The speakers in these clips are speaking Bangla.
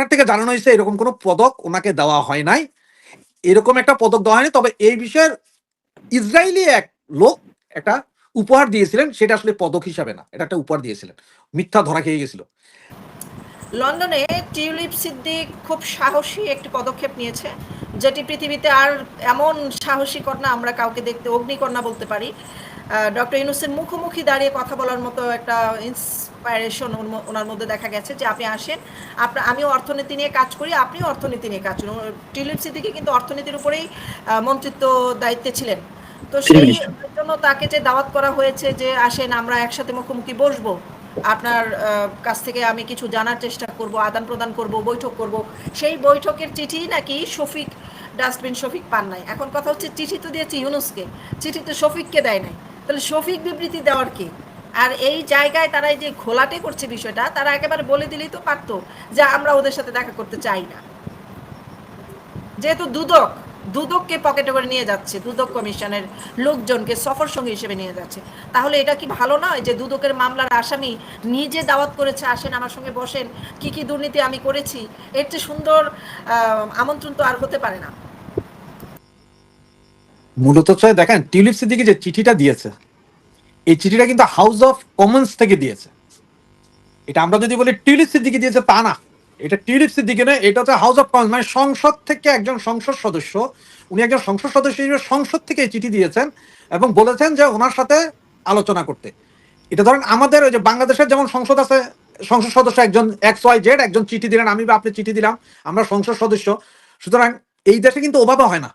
কোয়ার্টার থেকে জানানো হয়েছে, এরকম কোনো পদক ওনাকে দেওয়া হয় নাই। এরকম একটা পদক দেওয়া হয়নি, তবে এই বিষয়ের ইসরায়েলি এক লোক একটা উপহার দিয়েছিলেন, সেটা আসলে পদক হিসাবে না, এটা একটা উপহার দিয়েছিলেন। মিথ্যা ধরা খেয়ে গেছিল। লন্ডনে টিউলিপ সিদ্দিক খুব সাহসী একটি পদক্ষেপ নিয়েছে, যেটি পৃথিবীতে আর এমন সাহসী কন্যা আমরা কাউকে দেখতে, অগ্নিকন্যা বলতে পারি। ডক্টর ইউনুসের মুখোমুখি দাঁড়িয়ে কথা বলার মতো একটা ইন্সপাইরেশন ওনার মধ্যে দেখা গেছে যে আপনি আসেন। আপনার আমিও অর্থনীতি নিয়ে কাজ করি আপনিও অর্থনীতি নিয়ে কাজ করুন। টিউলিপ সিদ্দিকি কিন্তু অর্থনীতির উপরেই মন্ত্রিত্ব দায়িত্বে ছিলেন। তো সেই জন্য তাকে যে দাওয়াত করা হয়েছে যে আসেন আমরা একসাথে মুখোমুখি বসবো। আপনার কাছ থেকে আমি কিছু জানার চেষ্টা করব আদান প্রদান করব বৈঠক করব। সেই বৈঠকের চিঠি নাকি শফিক ডাস্টবিন শফিক পান নাই। এখন কথা হচ্ছে চিঠি তো দিয়েছে ইউনুসকে। চিঠি তো শফিককে দেয় নাই। তাহলে শফিক বিবৃতি দেওয়ার কি? আর এই জায়গায় তারা এই যে ঘোলাটে করছে বিষয়টা, তারা একেবারে বলে দিলেই তো পারতো যে আমরা ওদের সাথে দেখা করতে চাই না। যেহেতু দুদক, দুদককে পকেটে করে নিয়ে যাচ্ছে, দুদক কমিশনের লোকজনকে সফর সঙ্গী হিসেবে নিয়ে যাচ্ছে। তাহলে এটা কি ভালো নয় যে দুদকের মামলার আসামি নিজে দাওয়াত করেছে, আসেন, আমার সঙ্গে বসেন, কি কি দুর্নীতি আমি করেছি? এর চেয়ে সুন্দর আমন্ত্রণ তো আর হতে পারে না। মূলত দেখেন টিউলিপ সিদ্দিকি যে চিঠিটা দিয়েছে, এই চিঠিটা কিন্তু হাউস অফ কমন্স থেকে দিয়েছে। এটা আমরা যদি বলি টিউলিপ সিদ্দিকি দিয়েছে, তা না। এটা টিউলিপ সিদ্দিকি নয়, এটা হচ্ছে হাউস অফ কমন্স মানে সংসদ থেকে একজন সংসদ সদস্য, উনি একজন সংসদ সদস্য হিসেবে সংসদ থেকে এই চিঠি দিয়েছেন এবং বলেছেন যে ওনার সাথে আলোচনা করতে। এটা ধরেন আমাদের ওই যে বাংলাদেশের যেমন সংসদ আছে, সংসদ সদস্য একজন এক্স ওয়াই জেড একজন চিঠি দিলেন, আমি বা আপনি চিঠি দিলাম, আমরা সংসদ সদস্য। সুতরাং এই দেশে কিন্তু ওভাবে হয় না।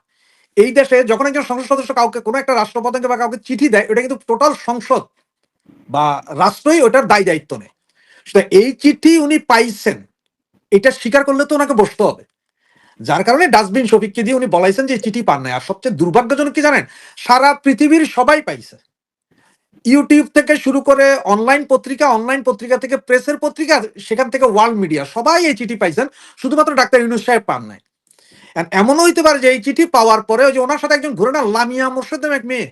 এই দেশে যখন একজন সংসদ সদস্য কাউকে কোনো একটা রাষ্ট্রপতিকে বা কাউকে চিঠি দেয়, ওটা কিন্তু টোটাল সংসদ বা রাষ্ট্রই ওটার দায় দায়িত্ব নেয়। এই চিঠি উনি পাইছেন, এটা স্বীকার করলে তো ওনাকে বসতে হবে। যার কারণে ডাস্টবিন শফিককে দিয়ে উনি বলাইছেন যে চিঠি পান নাই। আর সবচেয়ে দুর্ভাগ্যজনক কি জানেন? সারা পৃথিবীর সবাই পাইছে। ইউটিউব থেকে শুরু করে অনলাইন পত্রিকা অনলাইন পত্রিকা থেকে প্রেসের পত্রিকা, সেখান থেকে ওয়ার্ল্ড মিডিয়া, সবাই এই চিঠি পাইছেন। শুধুমাত্র ডাক্তার ইউনুস সাহেব পান নাই। এমনও হইতে পারে যে এই চিঠি পাওয়ার পরে যে ওনার সাথে একজন ঘুরে না, লামিয়া মোর্শেদ এক মেয়ে,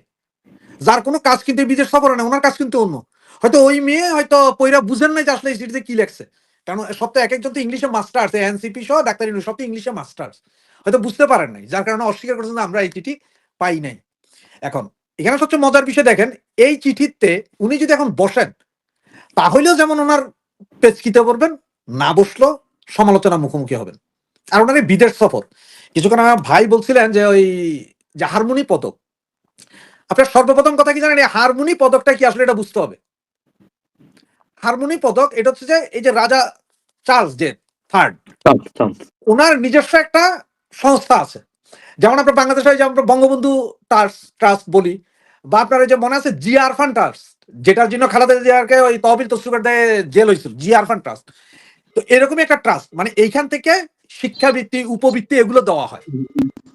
যার কোনো কাজ কিন্তু বিদেশ সফরে না ওনার কাজ কিন্তু অন্য। হয়তো ওই মেয়ে হয়তো পইরা বুঝেন নাই যে আসলে এই চিঠিতে কি লেখছে। কারণ সব তো এক একজন তো ইংলিশে মাস্টার্স এনসিপি সহ ডাক্তার সব তো ইংলিশে মাস্টার্স হয়তো বুঝতে পারেন নাই, যার কারণে অস্বীকার করেছেন আমরা এই চিঠি পাই নাই। এখন, এখানে সবচেয়ে মজার বিষয় দেখেন, এই চিঠিতে উনি যদি এখন বসেন, তাহলেও যেমন ওনার পেচকিতে পড়বেন, না বসলেও সমালোচনা মুখোমুখি হবেন। আর ওনার বিদেশ সফর। কিছুক্ষণ আমার ভাই বলছিলেন যে ওই যে হারমোনি পদক। আপনার সর্বপ্রথম কথা কি জানেন? এই হারমোনি পদকটা কি আসলে এটা বুঝতে হবে? হারমোনি পদক এটা হচ্ছে যে এই যে রাজা চার্লস যে থার্ড ওনার নিজস্ব একটা সংস্থা আছে। যেমন আপনার বাংলাদেশে যে আমরা বঙ্গবন্ধু ট্রাস্ট ট্রাস্ট বলি বা আপনার ওই যে মনে আছে জি আরফান ট্রাস্ট যেটার জন্য খালেদা জিয়াকে ওই তহবিল তসরুপের দেয় জেল হয়েছিল জি আরফান ট্রাস্ট। তো এরকমই একটা ট্রাস্ট মানে এইখান থেকে শিক্ষাবৃত্তি, উপবৃত্তি এগুলো দেওয়া হয়।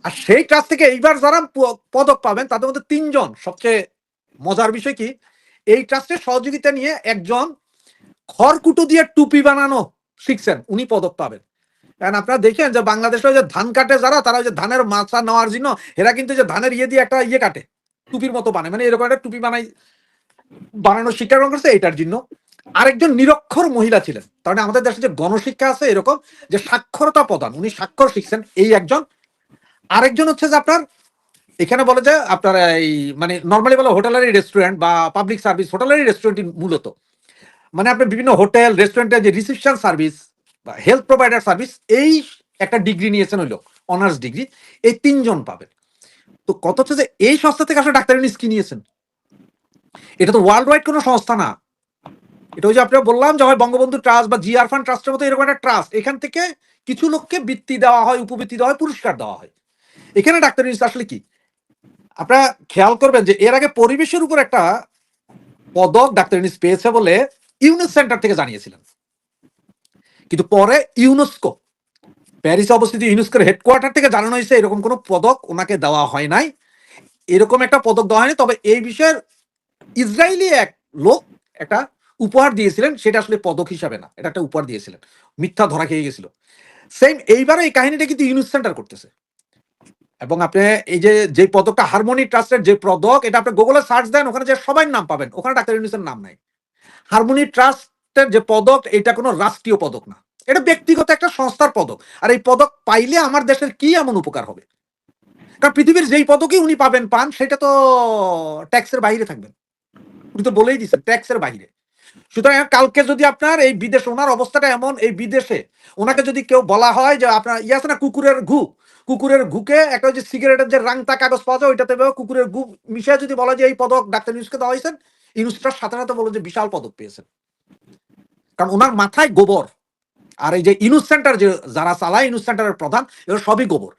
আর সেই ট্রাস্ট থেকে এইবার যারা পদক পাবেন, তাদের মধ্যে তিনজন, সবচেয়ে মজার বিষয় কি, এই ট্রাস্টের সহযোগিতা নিয়ে একজন খড়কুটো দিয়ে টুপি বানানো শিখছেন, উনি পদক পাবেন। কারণ আপনারা দেখেন যে বাংলাদেশে ওই যে ধান কাটে যারা, তারা ওই যে ধানের মাছা নেওয়ার জন্য, এরা কিন্তু যে ধানের ইয়ে দিয়ে একটা ইয়ে কাটে, টুপির মতো বানায়। মানে এরকম একটা টুপি বানাই বানানোর শিক্ষা গ্রহণ করছে, এটার জন্য। আরেকজন নিরক্ষর মহিলা ছিলেন। তার মানে আমাদের দেশে যে গণশিক্ষা আছে এরকম যে সাক্ষরতা প্রদান, উনি স্বাক্ষর শিখছেন এই একজন। আরেকজন হচ্ছে যে আপনার, এখানে বলে যে আপনার এই মানে নর্মালি বলে হোটেলারি রেস্টুরেন্ট বা পাবলিক সার্ভিস হোটেলারি রেস্টুরেন্ট মূলত। মানে আপনি বিভিন্ন হোটেল রেস্টুরেন্টের যে রিসেপশন সার্ভিস বা হেলথ প্রোভাইডার সার্ভিস এই একটা ডিগ্রি নিয়েছেন হইল অনার্স ডিগ্রি এই তিনজন পাবেন। তো কত হচ্ছে যে এই সংস্থা থেকে আসলে ডাক্তার কি নিয়েছেন। এটা তো ওয়ার্ল্ড ওয়াইড কোনো সংস্থা না। এটা ওই যে আপনার বললাম যে হয় বঙ্গবন্ধু ট্রাস্ট বা জি আরফান ট্রাস্টের মতো এরকম একটা ট্রাস্ট। এখান থেকে কিছু লোককে বৃত্তি দেওয়া হয়, উপবৃত্তি দেওয়া হয়, পুরস্কার দেওয়া হয়। এখানে ডাক্তার ইউনিস আসলে কি? আপনারা খেয়াল করবেন যে এর আগে পরিবেশের উপর একটা পদক ডাক্তার ইউনিস পেয়েছে বলে ইউনেস সেন্টার থেকে জানিয়েছিলেন। কিন্তু পরে ইউনেস্কো, প্যারিসে অবস্থিত ইউনেস্কোর হেডকোয়ার্টার থেকে জানানো হয়েছে এরকম কোনো পদক ওনাকে দেওয়া হয় নাই। এরকম একটা পদক দেওয়া হয়নি, তবে এই বিষয়ের ইসরায়েলি এক লোক, একটা উপহার দিয়েছিলেন, সেটা আসলে পদক হিসাবে না, এটা একটা উপহার দিয়েছিলেন। মিথ্যা ধরা খেয়ে গেছিল। সেম এইবারে এই কাহিনীটা কিন্তু ইউনিস সেন্টার করতেছে। এবং আপনি এই যে যে পদকটা হারমোনি ট্রাস্টের যে পদক, এটা আপনি গুগলে সার্চ দেন, ওখানে যে সবাই নাম পাবেন, ওখানে ডাক্তার ইউনিসের নাম নাই। হারমোনি ট্রাস্টের যে পদক, এটা কোনো রাষ্ট্রীয় পদক না। এটা ব্যক্তিগত একটা সংস্থার পদক। আর এই পদক পাইলে আমার দেশের কি এমন উপকার হবে? কারণ পৃথিবীর যেই পদকই উনি পাবেন, পান, সেটা তো ট্যাক্সের বাইরে থাকবেন। উনি তো বলেই দিচ্ছেন ট্যাক্সের বাইরে। সুতরাং কালকে যদি আপনার এই বিদেশে, ওনার অবস্থাটা এমন, এই বিদেশে ওনাকে যদি কেউ বলা হয় যে আপনার ইয়ে আছে না, কুকুরের ঘু, কুকুরের ঘুকে একটা যে সিগারেটের যে রাংতা কাগজ পাওয়া যায়, ওইটাতে কুকুরের ঘু মিশিয়ে যদি বলা যে এই পদক ডাক্তার ইউনুসকে দেওয়া হয়েছেন ইউনুসটার সাথে সাথে বলো যে বিশাল পদক পেয়েছেন। কারণ ওনার মাথায় গোবর, আর এই যে ইনুস সেন্টার যে, যারা চালায় ইনুস সেন্টারের প্রধান এগুলো সবই গোবর।